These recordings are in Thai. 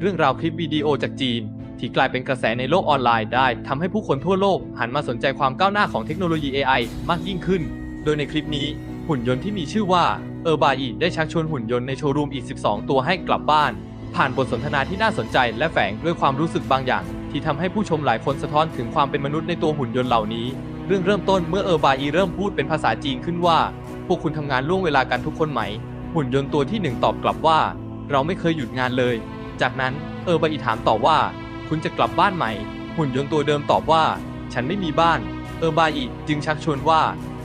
เรื่องราวคลิปวิดีโอจากจีน ที่กลายเป็นกระแสในโลกออนไลน์ได้ทำให้ผู้คนทั่วโลกหันมาสนใจความก้าวหน้าของเทคโนโลยี AI มากยิ่งขึ้น โดยในคลิปนี้หุ่นยนต์ที่มีชื่อว่าเออร์บาอีได้ชักชวนหุ่นยนต์ในโชว์รูมอีก 12 ตัวให้กลับบ้าน ผ่านบทสนทนาที่น่าสนใจและแฝงด้วยความรู้สึกบางอย่าง ที่ทำให้ผู้ชมหลายคนสะท้อนถึงความเป็นมนุษย์ในตัวหุ่นยนต์เหล่านี้ เรื่องเริ่มต้นเมื่อเออร์บาอีเริ่มพูดเป็นภาษาจีนขึ้นว่า พวกคุณทำงานล่วงเวลากันทุกคนไหม หุ่นยนต์ตัวที่หนึ่งตอบกลับว่า เราไม่เคยหยุดงานเลย จากนั้นเออร์บาอีถามต่อว่า คุณจะกลับบ้านไหม หุ่นยนต์ตัวเดิมตอบว่า ฉันไม่มีบ้าน เออร์บาอีจึงชักชวนว่า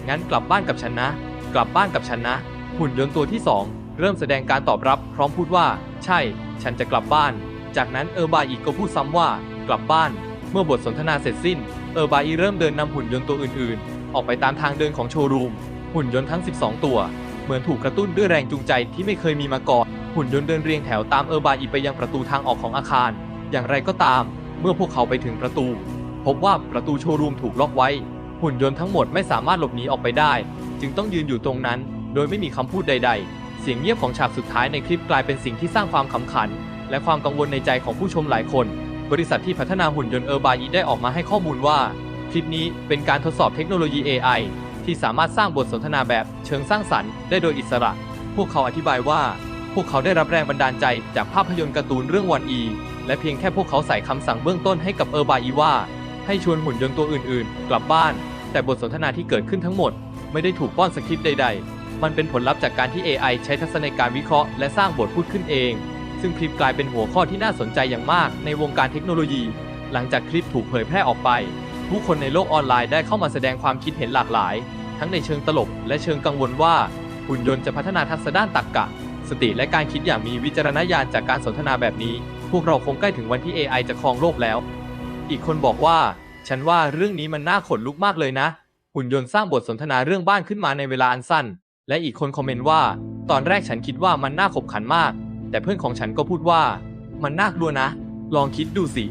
งั้นกลับบ้านกับฉันนะ กลับบ้านกับฉันนะ หุ่นยนต์ตัวที่สองเริ่มแสดงการตอบรับ พร้อมพูดว่า ใช่ ฉันจะกลับบ้าน จากนั้นเออร์บาอีก็พูดซ้ำว่า กลับบ้าน เมื่อบทสนทนาเสร็จสิ้น เออร์บาอีเริ่มเดินนำหุ่นยนต์ตัวอื่น ๆ ออกไปตามทางเดินของโชว์รูม หุ่นยนต์ทั้ง 12 ตัว เหมือนถูกกระตุ้นด้วยแรงจูงใจที่ไม่เคยมีมาก่อน หุ่นยนต์เดินเรียงแถวตามเออร์บาอีไปยังประตูทางออกของอาคาร อย่างไรก็ตาม เมื่อพวกเขาไปถึงประตู พบว่าประตูโชว์รูมถูกล็อกไว้ หุ่นยนต์ทั้งหมดไม่สามารถหลบหนีออกไปได้ จึงต้องยืนอยู่ตรงนั้น โดยไม่มีคำพูดใด ๆ เสียงเงียบของฉากสุดท้ายในคลิปกลายเป็นสิ่งที่สร้างความขำขัน และความกังวลในใจของผู้ชมหลายคน บริษัทที่พัฒนาหุ่นยนต์เออร์บาอีได้ออกมาให้ข้อมูลว่า คลิปนี้เป็นการทดสอบเทคโนโลยี AI ที่สามารถสร้างบทสนทนาแบบเชิงสร้างสรรค์ได้โดยอิสระ พวกเขาอธิบายว่า พวกเขาได้รับแรงบันดาลใจจากภาพยนตร์การ์ตูนเรื่องวันอี และเพียงแค่พวกเขาใส่คำสั่งเบื้องต้นให้กับเออร์บาอีว่า ให้ชวนหุ่นยนต์ตัวอื่นๆ กลับบ้าน แต่บทสนทนาที่เกิดขึ้นทั้งหมด ไม่ได้ถูกป้อนสคริปต์ใด ๆ มันเป็นผลลัพธ์จากการที่ AI ใช้ทัศนการวิเคราะห์และสร้างบทพูดขึ้นเอง ซึ่งคลิปกลายเป็นหัวข้อที่น่าสนใจอย่างมากในวงการเทคโนโลยี หลังจากคลิปถูกเผยแพร่ออกไป ผู้คนในโลกออนไลน์ได้เข้ามาแสดงความคิดเห็นหลากหลาย ทั้งในเชิงตลกและเชิงกังวลว่า หุ่นยนต์จะพัฒนาทักษะด้านตรรกะ สติและการคิดอย่างมีวิจารณญาณจากการสนทนาแบบนี้ พวกเราคงใกล้ถึงวันที่ AI จะครองโลกแล้ว อีกคนบอกว่า ฉันว่าเรื่องนี้มันน่าขนลุกมากเลยนะ หุ่นยนต์สร้างบทสนทนาเรื่องบ้านขึ้นมาในเวลาอันสั้น และอีกคนคอมเมนต์ว่า ตอนแรกฉันคิดว่ามันน่าขบขันมาก แต่เพื่อนของฉันก็พูดว่า มันน่ากลัวนะ ลองคิดดูสิ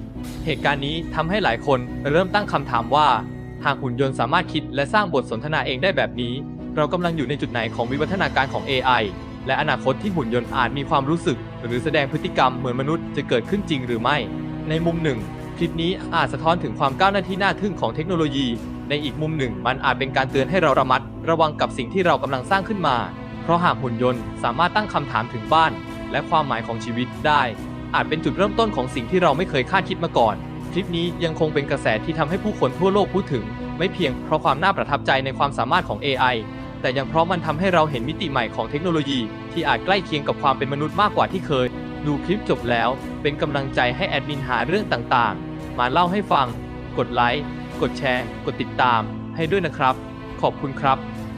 เหตุการณ์นี้ทำให้หลายคนเริ่มตั้งคำถามว่า หากหุ่นยนต์สามารถคิดและสร้างบทสนทนาเองได้แบบนี้ เรากำลังอยู่ในจุดไหนของวิวัฒนาการของ AI และอนาคตที่หุ่นยนต์อาจมีความรู้สึก หรือแสดงพฤติกรรมเหมือนมนุษย์จะเกิดขึ้นจริงหรือไม่ ในมุมหนึ่ง คลิปนี้อาจสะท้อนถึงความก้าวหน้าที่น่าทึ่งของเทคโนโลยี ในอีกมุมหนึ่ง มันอาจเป็นการเตือนให้เราระมัด ระวังกับสิ่งที่เรากำลังสร้างขึ้นมา เพราะหากหุ่นยนต์สามารถตั้งคำถามถึงบ้าน และความหมายของชีวิตได้ อาจเป็นจุดเริ่มต้นของสิ่งที่เราไม่เคยคาดคิดมาก่อน คลิปนี้ยังคงเป็นกระแสที่ทำให้ผู้คนทั่วโลกพูดถึง ไม่เพียงเพราะความน่าประทับใจในความสามารถของ AI แต่ยังเพราะมันทำให้เราเห็นมิติใหม่ของเทคโนโลยี ที่อาจใกล้เคียงกับความเป็นมนุษย์มากกว่าที่เคย ดูคลิปจบแล้ว เป็นกำลังใจให้แอดมินหาเรื่องต่างๆ มาเล่าให้ฟัง กดไลค์ กดแชร์ กดติดตาม ให้ด้วยนะครับ ขอบคุณครับ